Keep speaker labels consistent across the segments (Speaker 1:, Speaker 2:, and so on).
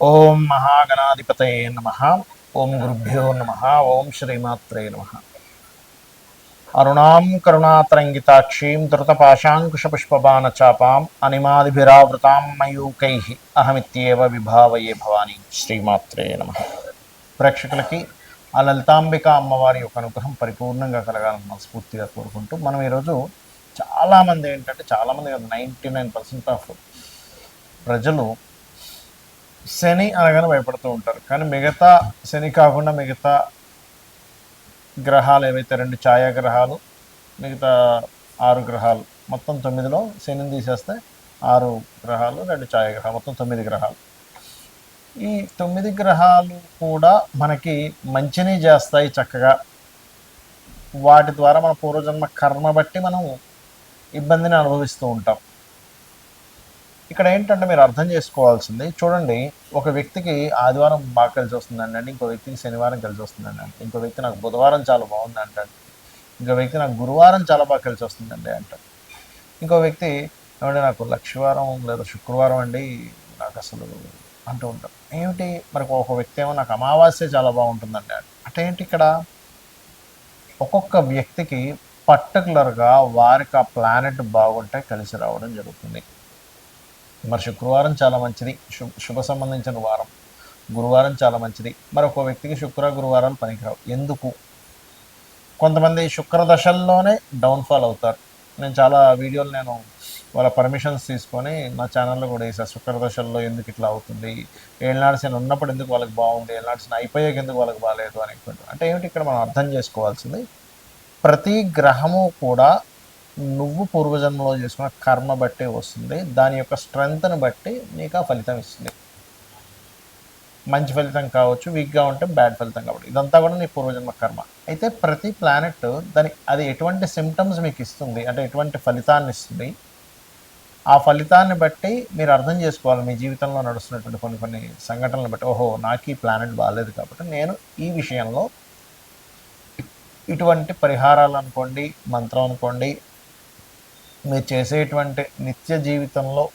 Speaker 1: ఓం మహాగణాధిపతయే నమ. ఓం గురుభ్యో నమ. ఓం శ్రీమాత్రే నమ. అరుణాం కరుణాతరంగితాక్షీం ధృతపాశాంకుశపుష్పబాణచాపాం అనిమాదిభిరావృతాం మయూకై. అహమిత్యేవ విభావయే భవానీ. శ్రీమాత్రే నమ. ప్రేక్షకులకి ఆ లలితాంబిక అమ్మవారి యొక్క అనుగ్రహం పరిపూర్ణంగా కలగాలని మనస్ఫూర్తిగా కోరుకుంటూ మనం ఈరోజు చాలామంది ఏంటంటే చాలామంది కాదు నైంటీ నైన్ పర్సెంట్ ఆఫ్ ప్రజలు శని అనగానే భయపడుతూ ఉంటారు. కానీ మిగతా శని కాకుండా మిగతా గ్రహాలు ఏవైతే రెండు ఛాయాగ్రహాలు మిగతా ఆరు గ్రహాలు మొత్తం తొమ్మిదిలో శనిని తీసేస్తే ఆరు గ్రహాలు రెండు ఛాయాగ్రహాలు మొత్తం తొమ్మిది గ్రహాలు. ఈ తొమ్మిది గ్రహాలు కూడా మనకి మంచిని చేస్తాయి చక్కగా. వాటి ద్వారా మన పూర్వజన్మ కర్మ బట్టి మనం ఇబ్బందిని అనుభవిస్తూ ఉంటాం. ఇక్కడ ఏంటంటే మీరు అర్థం చేసుకోవాల్సింది చూడండి ఒక వ్యక్తికి ఆదివారం బాగా కలిసి వస్తుందండి అండి ఇంకో వ్యక్తికి శనివారం కలిసి వస్తుందండి అంటే. ఇంకో వ్యక్తి నాకు బుధవారం చాలా బాగుంది అంటాడు ఇంకో వ్యక్తి నాకు గురువారం చాలా బాగా కలిసి వస్తుందండి అంటాడు ఇంకో వ్యక్తి ఏమంటే నాకు లక్షవారం లేదా శుక్రవారం అండి నాకు అసలు అంటూ ఉంటాం ఏమిటి? మరి ఒక వ్యక్తి ఏమో నాకు అమావాస్య చాలా బాగుంటుందండి అంటే. ఏంటి ఇక్కడ? ఒక్కొక్క వ్యక్తికి పర్టికులర్గా వారికి ఆ ప్లానెట్ బాగుంటే కలిసి రావడం జరుగుతుంది. మరి శుక్రవారం చాలా మంచిది. శుభ శుభ సంబంధించిన వారం. గురువారం చాలా మంచిది. మరి ఒక వ్యక్తికి శుక్ర గురువారాలు పనికిరావు. ఎందుకు? కొంతమంది శుక్ర దశల్లోనే డౌన్ఫాల్ అవుతారు. నేను చాలా వీడియోలు నేను వాళ్ళ పర్మిషన్స్ తీసుకొని నా ఛానల్లో కూడా వేసాను శుక్ర దశల్లో ఎందుకు ఇట్లా అవుతుంది? ఏళ్ళనాడు నేను ఉన్నప్పుడు ఎందుకు వాళ్ళకి బాగుంది ఏళ్ళనాడు నేను అయిపోయాక ఎందుకు వాళ్ళకి బాగాలేదు అని అంటే ఏమిటి? ఇక్కడ మనం అర్థం చేసుకోవాల్సింది ప్రతి గ్రహము కూడా నువ్వు పూర్వజన్మలో చేసుకున్న కర్మ బట్టి వస్తుంది. దాని యొక్క స్ట్రెంగ్త్ని బట్టి నీకు ఆ ఫలితం ఇస్తుంది. మంచి ఫలితం కావచ్చు వీక్గా ఉంటే బ్యాడ్ ఫలితం కావచ్చు ఇదంతా కూడా నీ పూర్వజన్మ కర్మ. అయితే ప్రతి ప్లానెట్ దాని అది ఎటువంటి సిమ్టమ్స్ మీకు ఇస్తుంది? అంటే ఎటువంటి ఫలితాన్ని ఇస్తుంది? ఆ ఫలితాన్ని బట్టి మీరు అర్థం చేసుకోవాలి. మీ జీవితంలో నడుస్తున్నటువంటి కొన్ని కొన్ని సంఘటనలు బట్టి ఓహో నాకు ఈ ప్లానెట్ బాగాలేదు కాబట్టి నేను ఈ విషయంలో ఇటువంటి పరిహారాలు అనుకోండి మంత్రం అనుకోండి మీరు చేసేటువంటి నిత్య జీవితంలో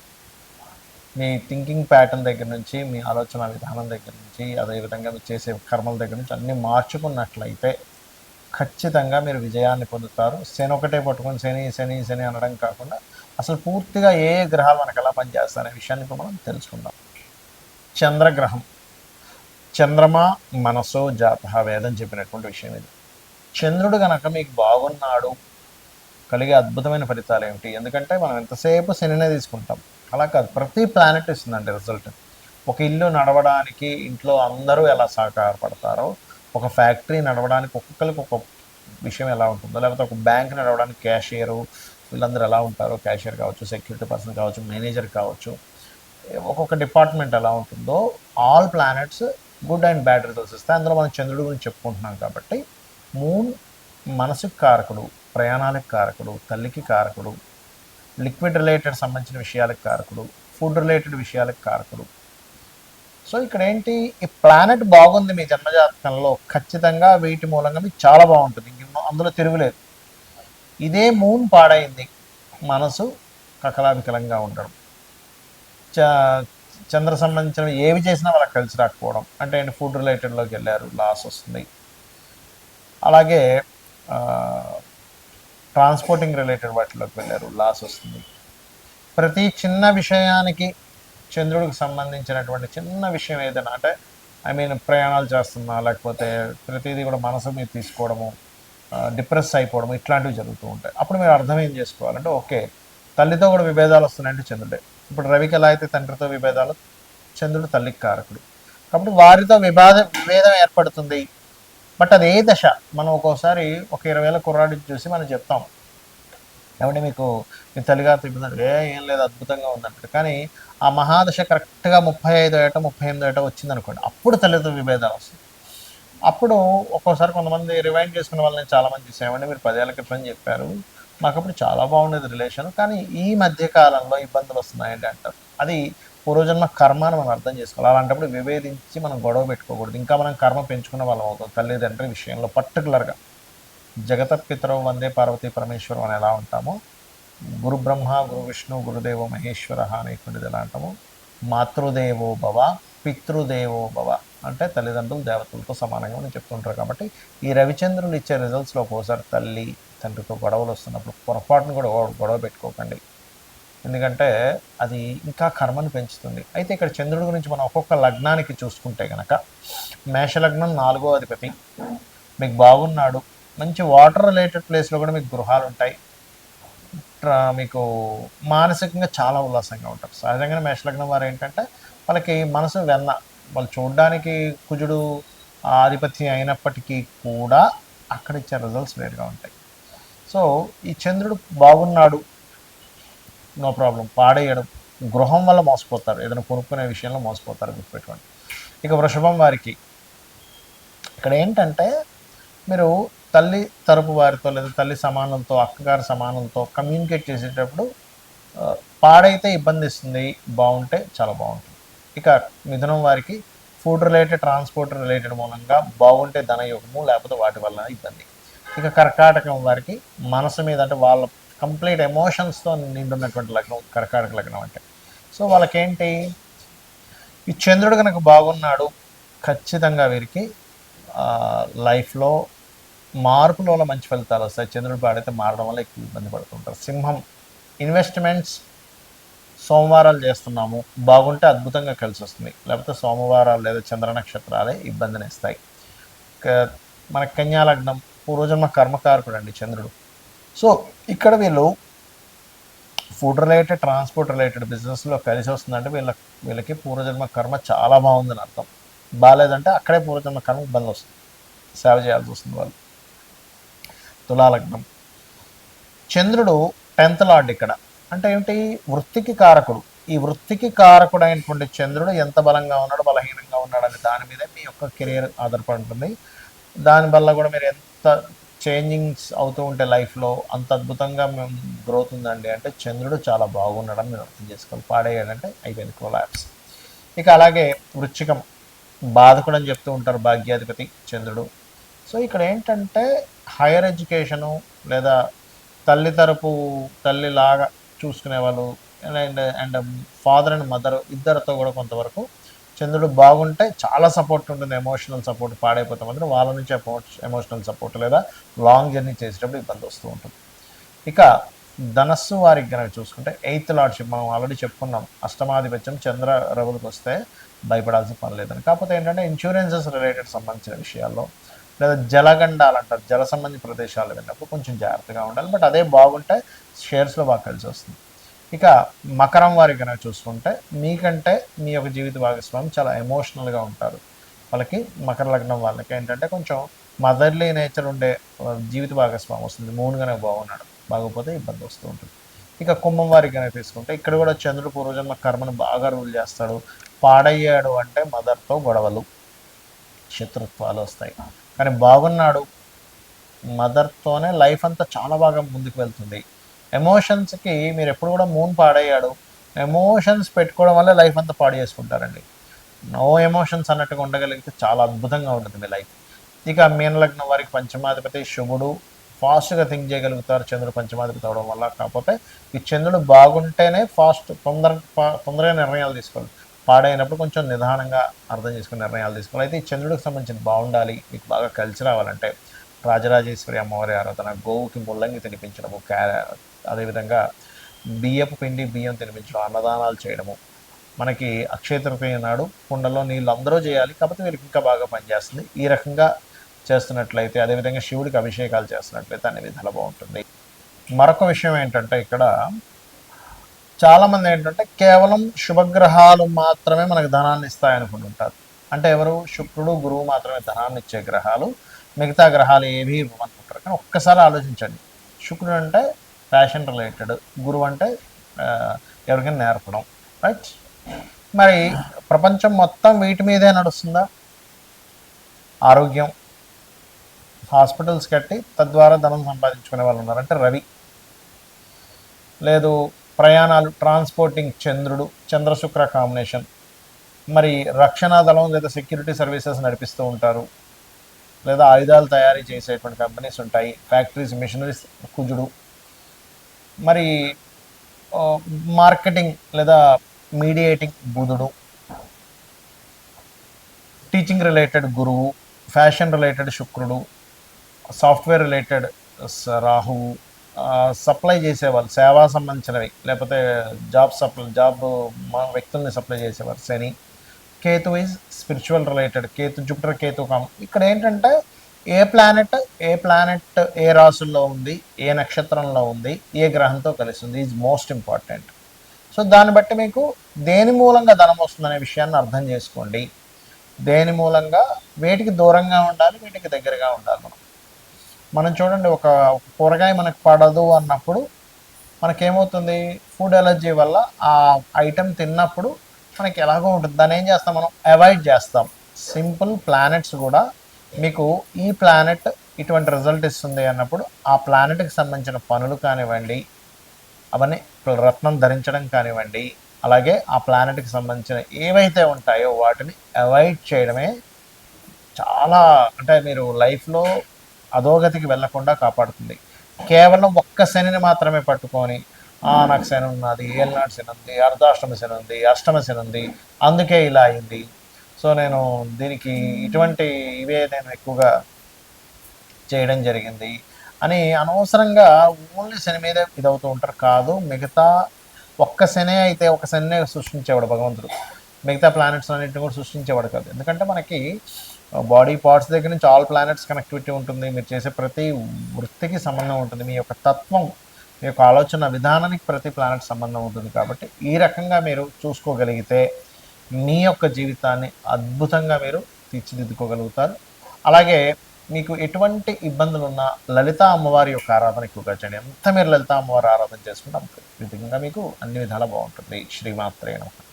Speaker 1: మీ థింకింగ్ ప్యాటర్న్ దగ్గర నుంచి మీ ఆలోచన విధానం దగ్గర నుంచి అదేవిధంగా మీరు చేసే కర్మల దగ్గర నుంచి అన్నీ మార్చుకున్నట్లయితే ఖచ్చితంగా మీరు విజయాన్ని పొందుతారు. శని ఒకటే పట్టుకొని శని శని శని అనడం కాకుండా అసలు పూర్తిగా ఏ ఏ గ్రహాలు మనకు ఎలా పనిచేస్తాయనే విషయాన్ని ఇప్పుడు మనం తెలుసుకుందాం. చంద్రగ్రహం. చంద్రమా మనసో జాత వేదం చెప్పినటువంటి విషయం ఇది. చంద్రుడు గనక మీకు బాగున్నాడు కలిగే అద్భుతమైన ఫలితాలు ఏమిటి? ఎందుకంటే మనం ఎంతసేపు శనినే తీసుకుంటాం. అలా కాదు. ప్రతి ప్లానెట్ ఇస్తుందండి రిజల్ట్ ఒక ఇల్లు నడవడానికి ఇంట్లో అందరూ ఎలా సహకారపడతారో ఒక ఫ్యాక్టరీ నడవడానికి ఒక్కొక్కరికి ఒక విషయం ఎలా ఉంటుందో లేకపోతే ఒక బ్యాంక్ నడవడానికి క్యాషియరు వీళ్ళందరూ ఎలా ఉంటారో క్యాషియర్ కావచ్చు సెక్యూరిటీ పర్సన్ కావచ్చు మేనేజర్ కావచ్చు ఒక్కొక్క డిపార్ట్మెంట్ ఎలా ఉంటుందో all planets good and bad results ఇస్తాయి. అందులో మనం చంద్రుడి గురించి చెప్పుకుంటున్నాం కాబట్టి మూన్ మనసుకు కారకుడు. ప్రయాణాలకు కారకుడు తల్లికి కారకుడు లిక్విడ్ రిలేటెడ్ సంబంధించిన విషయాలకు కారకుడు ఫుడ్ రిలేటెడ్ విషయాలకు కారకుడు. సో ఇక్కడ ఏంటి ఈ ప్లానెట్ బాగుంది మీ జన్మజాతకంలో. ఖచ్చితంగా వీటి మూలంగా మీకు చాలా బాగుంటుంది. ఇంక అందులో తిరుగులేదు ఇదే మూన్ పాడైంది. మనసు కకలావికలంగా ఉండడం. చ చంద్ర సంబంధించిన ఏవి చేసినా వాళ్ళకి కలిసి రాకపోవడం. అంటే ఏంటి? ఫుడ్ రిలేటెడ్లోకి వెళ్ళారు. లాస్ వస్తుంది. అలాగే ట్రాన్స్పోర్టింగ్ రిలేటెడ్ వాటిలోకి వెళ్ళారు లాస్ వస్తుంది. ప్రతి చిన్న విషయానికి చంద్రుడికి సంబంధించినటువంటి చిన్న విషయం ఏదైనా అంటే ఐ మీన్ ప్రయాణాలు చేస్తున్నా లేకపోతే ప్రతిదీ కూడా మనసు మీద తీసుకోవడము డిప్రెస్ అయిపోవడం ఇట్లాంటివి జరుగుతూ ఉంటాయి. అప్పుడు మీరు అర్థం ఏం చేసుకోవాలంటే ఓకే తల్లితో కూడా విభేదాలు వస్తున్నాయంటే చంద్రుడే. ఇప్పుడు రవికి ఎలా అయితే తండ్రితో విభేదాలు చంద్రుడు తల్లికి కారకుడు. కాబట్టి వారితో విభాద విభేదం ఏర్పడుతుంది. బట్ అది ఏ దశ? మనం ఒక్కోసారి ఒక ఇరవై వేల కుర్రాడిని చూసి మనం చెప్తాం. ఏమంటే మీకు మీ తల్లిగా తిప్పిందంటే ఏం లేదు అద్భుతంగా ఉందంటారు కానీ ఆ మహాదశ కరెక్ట్గా ముప్పై ఐదు ఏట ముప్పై ఎనిమిది ఏట వచ్చింది అనుకోండి అప్పుడు తల్లితో విభేదాలు వస్తాయి. అప్పుడు ఒక్కోసారి కొంతమంది రివైండ్ చేసుకున్న వాళ్ళని చాలామంది చూసామండి మీరు పదేళ్ళ క్రితం చెప్పారు మాకు అప్పుడు చాలా బాగుండేది రిలేషన్ కానీ ఈ మధ్య కాలంలో ఇబ్బందులు వస్తున్నాయండి అంటారు. అది పూర్వజన్మ కర్మ అని మనం అర్థం చేసుకోవాలి. అలాంటప్పుడు వివేదించి మనం గొడవ పెట్టుకోకూడదు. ఇంకా మనం కర్మ పెంచుకున్న వాళ్ళం అవుతాం తల్లిదండ్రి విషయంలో పర్టికులర్గా. జగత పితరవు వందే పార్వతీ పరమేశ్వరం అని ఎలా ఉంటామో గురు బ్రహ్మ గురు విష్ణు గురుదేవ మహేశ్వర అనేటువంటిది ఎలా అంటాము మాతృదేవో భవ పితృదేవో భవ అంటే తల్లిదండ్రులు దేవతలతో సమానంగా మనం చెప్తుంటారు కాబట్టి ఈ రవిచంద్రులు ఇచ్చే రిజల్ట్స్లో ఒక్కోసారి తల్లి తండ్రితో గొడవలు వస్తున్నప్పుడు పొరపాటును కూడా గొడవ పెట్టుకోకండి. ఎందుకంటే అది ఇంకా కర్మను పెంచుతుంది. అయితే ఇక్కడ చంద్రుడి గురించి మనం ఒక్కొక్క లగ్నానికి చూసుకుంటే కనుక మేషలగ్నం నాలుగో అధిపతి. మీకు బాగున్నాడు. మంచి వాటర్ రిలేటెడ్ ప్లేస్లో కూడా మీకు గృహాలు ఉంటాయి. మీకు మానసికంగా చాలా ఉల్లాసంగా ఉంటారు. సహజంగానే మేషలగ్నం వారు ఏంటంటే వాళ్ళకి మనసు వెన్న. వాళ్ళు చూడడానికి కుజుడు ఆధిపత్యం అయినప్పటికీ కూడా అక్కడ ఇచ్చే రిజల్ట్స్ వేరుగా ఉంటాయి. సో ఈ చంద్రుడు బాగున్నాడు. No problem. పాడేయడం. గృహం వల్ల మోసపోతారు. ఏదైనా కొనుక్కునే విషయంలో మోసపోతారు గుర్తుపెట్టుకోండి. ఇక వృషభం వారికి ఇక్కడ ఏంటంటే మీరు తల్లి తరపు వారితో లేదా తల్లి సమానంతో అక్కగారి సమానంతో కమ్యూనికేట్ చేసేటప్పుడు పాడైతే ఇబ్బంది ఇస్తుంది. బాగుంటే చాలా బాగుంటుంది. ఇక మిథునం వారికి ఫుడ్ రిలేటెడ్ ట్రాన్స్పోర్ట్ రిలేటెడ్ మూలంగా బాగుంటే ధనయోగము లేకపోతే వాటి వల్ల ఇబ్బంది. ఇక కర్కాటకం వారికి మనసు మీద అంటే వాళ్ళ కంప్లీట్ ఎమోషన్స్తో నిండున్నటువంటి లగ్నం కర్కాటక లగ్నం అంటే. సో వాళ్ళకేంటి? ఈ చంద్రుడు కనుక బాగున్నాడు ఖచ్చితంగా వీరికి లైఫ్లో మార్పులలో మంచి ఫలితాలు వస్తాయి. చంద్రుడు పాడైతే మారడం వల్ల ఎక్కువ ఇబ్బంది పడుతుంటారు. సింహం ఇన్వెస్ట్మెంట్స్ సోమవారాలు చేస్తున్నాము బాగుంటే అద్భుతంగా కలిసి వస్తుంది లేకపోతే సోమవారాలు లేదా చంద్ర నక్షత్రాలే ఇబ్బందిని ఇస్తాయి. క- మన కన్యా లగ్నం పూర్వజన్మ కర్మకారకుడు అండి చంద్రుడు. సో ఇక్కడ వీళ్ళు ఫుడ్ రిలేటెడ్ ట్రాన్స్పోర్ట్ రిలేటెడ్ బిజినెస్లో కలిసి వస్తుందంటే వీళ్ళ వీళ్ళకి పూర్వజన్మ కర్మ చాలా బాగుందని అర్థం. బాగాలేదంటే అక్కడే పూర్వజన్మ కర్మ ఇబ్బంది వస్తుంది. సేవ చేయాల్సి వస్తుంది వాళ్ళు. తులాలగ్నం. చంద్రుడు టెన్త్ లార్డ్ ఇక్కడ. అంటే ఏమిటి? వృత్తికి కారకుడు. ఈ వృత్తికి కారకుడు చంద్రుడు ఎంత బలంగా ఉన్నాడు బలహీనంగా ఉన్నాడు అనే దాని మీదే మీ యొక్క కెరియర్ ఆధారపడి ఉంటుంది. దానివల్ల కూడా మీరు ఎంత చేంజింగ్స్ అవుతూ ఉంటే లైఫ్లో అంత అద్భుతంగా మేము గ్రోత్ ఉందండి అంటే చంద్రుడు చాలా బాగున్నాడని మీరు అర్థం చేసుకోవాలి. పాడేయాడంటే అయిపోయింది కొలాబ్స్ ఇక అలాగే వృచ్చికం బాధకుడు అని చెప్తూ ఉంటారు భాగ్యాధిపతి చంద్రుడు. సో ఇక్కడ ఏంటంటే హైయర్ ఎడ్యుకేషను లేదా తల్లి తరపు తల్లిలాగా చూసుకునే వాళ్ళు and and father and mother ఇద్దరితో కూడా కొంతవరకు చంద్రుడు బాగుంటే చాలా సపోర్ట్ ఉంటుంది ఎమోషనల్ సపోర్ట్ పాడైపోతే. మాత్రం వాళ్ళ నుంచి ఎమోషనల్ సపోర్ట్ లేదా లాంగ్ జర్నీ చేసేటప్పుడు ఇబ్బంది వస్తూ ఉంటుంది. ఇక ధనస్సు వారికి కనుక చూసుకుంటే ఎయిత్ లార్డ్షిప్ మనం ఆల్రెడీ చెప్పుకున్నాం. అష్టమాధిపత్యం చంద్ర రవులకు వస్తే భయపడాల్సిన పని లేదని. కాకపోతే ఏంటంటే ఇన్సూరెన్సెస్ రిలేటెడ్ సంబంధించిన విషయాల్లో లేదా జలగండాలు అంటారు జల సంబంధించిన ప్రదేశాలు వెళ్ళినప్పుడు కొంచెం జాగ్రత్తగా ఉండాలి. బట్ అదే బాగుంటే షేర్స్లో బాగా కలిసి వస్తుంది. ఇక మకరం వారి కనుక చూసుకుంటే మీకంటే మీ యొక్క జీవిత భాగస్వామి చాలా ఎమోషనల్గా ఉంటారు. వాళ్ళకి మకర లగ్నం వాళ్ళకి ఏంటంటే కొంచెం మదర్లీ నేచర్ ఉండే జీవిత భాగస్వామి వస్తుంది. మూడు కనుక బాగున్నాడు బాగోపోతే ఇబ్బంది వస్తూ ఉంటుంది. ఇక కుంభం వారికి కనుక తీసుకుంటే ఇక్కడ కూడా చంద్రుడు పూర్వజన్మ కర్మను బాగా రూల్ చేస్తాడు. పాడయ్యాడు అంటే మదర్తో గొడవలు శత్రుత్వాలు వస్తాయి. కానీ బాగున్నాడు మదర్తోనే లైఫ్ అంతా చాలా బాగా ముందుకు వెళ్తుంది. ఎమోషన్స్కి మీరు ఎప్పుడు కూడా మూన్ పాడయ్యాడు. ఎమోషన్స్ పెట్టుకోవడం వల్ల లైఫ్ అంతా పాడు చేసుకుంటారండి. నో ఎమోషన్స్ అన్నట్టుగా ఉండగలిగితే చాలా అద్భుతంగా ఉంటుంది మీ లైఫ్ ఇక మీనలగ్నం వారికి పంచమాధిపతి శుభుడు. ఫాస్ట్గా థింక్ చేయగలుగుతారు చంద్రుడు పంచమాధిపతి అవడం వల్ల. కాకపోతే ఈ చంద్రుడు బాగుంటేనే ఫాస్ట్ తొందర పా- తొందరగా నిర్ణయాలు తీసుకోవాలి. పాడైనప్పుడు కొంచెం నిదానంగా అర్థం చేసుకుని నిర్ణయాలు తీసుకోవాలి. అయితే ఈ చంద్రుడికి సంబంధించిన బాగుండాలి. మీకు బాగా కలిసి రావాలంటే రాజరాజేశ్వరి అమ్మవారి ఆరాధన గోవుకి ముల్లంగి తినిపించడము క్యా అదేవిధంగా బియ్యపు పిండి బియ్యం తినిపించడం అన్నదానాలు చేయడము. మనకి అక్షయతృతీయ నాడు కుండలో నీళ్ళు అందరూ చేయాలి కాకపోతే వీరికి ఇంకా బాగా పనిచేస్తుంది. ఈ రకంగా చేస్తున్నట్లయితే అదేవిధంగా శివుడికి అభిషేకాలు చేస్తున్నట్లయితే అన్ని విధాలు బాగుంటుంది. మరొక విషయం ఏంటంటే ఇక్కడ చాలామంది ఏంటంటే కేవలం శుభగ్రహాలు మాత్రమే మనకు ధనాన్ని ఇస్తాయనుకుంటుంటారు అంటే ఎవరు? శుక్రుడు గురువు మాత్రమే ధనాన్ని ఇచ్చే గ్రహాలు. మిగతా గ్రహాలు ఏవి ఇవ్వమనుకుంటారు. కానీ ఒక్కసారి ఆలోచించండి. శుక్రుడు అంటే ఫ్యాషన్ రిలేటెడ్ గురువు అంటే ఎవరికైనా నేర్పడం. రైట్ మరి ప్రపంచం మొత్తం వీటి మీదే నడుస్తుందా? ఆరోగ్యం. హాస్పిటల్స్ కట్టి తద్వారా ధనం సంపాదించుకునే వాళ్ళు ఉన్నారు. అంటే రవి. లేదు ప్రయాణాలు ట్రాన్స్పోర్టింగ్ చంద్రుడు చంద్రశుక్ర కాంబినేషన్ మరి రక్షణ దళం లేదా సెక్యూరిటీ సర్వీసెస్ నడిపిస్తూ ఉంటారు. లేదా ఆయుధాలు తయారీ చేసేటువంటి కంపెనీస్ ఉంటాయి. ఫ్యాక్టరీస్ మిషనరీస్ కుజుడు. మరి మార్కెటింగ్ లేదా మీడియేటింగ్ బుధుడు టీచింగ్ రిలేటెడ్ గురువు ఫ్యాషన్ రిలేటెడ్ శుక్రుడు సాఫ్ట్వేర్ రిలేటెడ్ రాహువు సప్లై చేసేవాళ్ళు సేవా సంబంధించినవి లేకపోతే జాబ్ సప్లై జాబ్ మా వ్యక్తుల్ని సప్లై చేసేవారు Shani Ketu is spiritual related Ketu Jupiter Ketu com ఇక్కడ ఏంటంటే ఏ ప్లానెట్ ఏ ప్లానెట్ ఏ రాసుల్లో ఉంది ఏ నక్షత్రంలో ఉంది ఏ గ్రహంతో కలిసి ఉంది ఈజ్ మోస్ట్ ఇంపార్టెంట్ సో దాన్ని బట్టి మీకు దేని మూలంగా ధనం వస్తుందనే విషయాన్ని అర్థం చేసుకోండి. దేని మూలంగా? వేటికి దూరంగా ఉండాలి వీటికి దగ్గరగా ఉండాలి మనం. మనం చూడండి ఒక ఒక కూరగాయ మనకు పడదు అన్నప్పుడు మనకేమవుతుంది? ఫుడ్ ఎలర్జీ వల్ల ఆ ఐటెం తిన్నప్పుడు మనకి ఎలాగో ఉంటుంది. దాన్ని ఏం చేస్తాం మనం? అవాయిడ్ చేస్తాం. సింపుల్ ప్లానెట్స్ కూడా మీకు ఈ ప్లానెట్ ఇటువంటి రిజల్ట్ ఇస్తుంది అన్నప్పుడు ఆ ప్లానెట్కి సంబంధించిన పనులు కానివ్వండి అవన్నీ రత్నం ధరించడం కానివ్వండి అలాగే ఆ ప్లానెట్కి సంబంధించిన ఏవైతే ఉంటాయో వాటిని అవాయిడ్ చేయడమే చాలా అంటే మీరు లైఫ్లో అధోగతికి వెళ్ళకుండా కాపాడుతుంది. కేవలం ఒక్క శనిని మాత్రమే పట్టుకొని "ఆ, నాకు శని ఉన్నది ఏళ్ళనాడు శని ఉంది అర్ధాష్టమ శని ఉంది అష్టమ శని ఉంది అందుకే ఇలా అయింది సో నేను దీనికి ఇటువంటి ఇవే నేను ఎక్కువగా చేయడం జరిగింది. అని అనవసరంగా ఓన్లీ శని మీద ఇదవుతూ ఉంటారు కాదు మిగతా ఒక్క శనే అయితే ఒక శనే సృష్టించేవాడు భగవంతుడు. మిగతా ప్లానెట్స్ అన్నింటిని కూడా సృష్టించేవాడు కాదు. ఎందుకంటే మనకి బాడీ పార్ట్స్ దగ్గర నుంచి ఆల్ ప్లానెట్స్ కనెక్టివిటీ ఉంటుంది. మీరు చేసే ప్రతి వృత్తికి సంబంధం ఉంటుంది. మీ యొక్క తత్వం మీ యొక్క ఆలోచన విధానానికి ప్రతి ప్లానెట్ సంబంధం ఉంటుంది. కాబట్టి ఈ రకంగా మీరు చూసుకోగలిగితే మీ యొక్క జీవితాన్ని అద్భుతంగా మీరు తీర్చిదిద్దుకోగలుగుతారు. అలాగే మీకు ఎటువంటి ఇబ్బందులు ఉన్నా లలిత అమ్మవారి యొక్క ఆరాధన ఎక్కువగా చేయండి. ఎంత మీరు లలిత అమ్మవారి ఆరాధన చేసుకుంటే అంత విధంగా మీకు అన్ని విధాలా బాగుంటుంది. శ్రీమాత్రే నమః.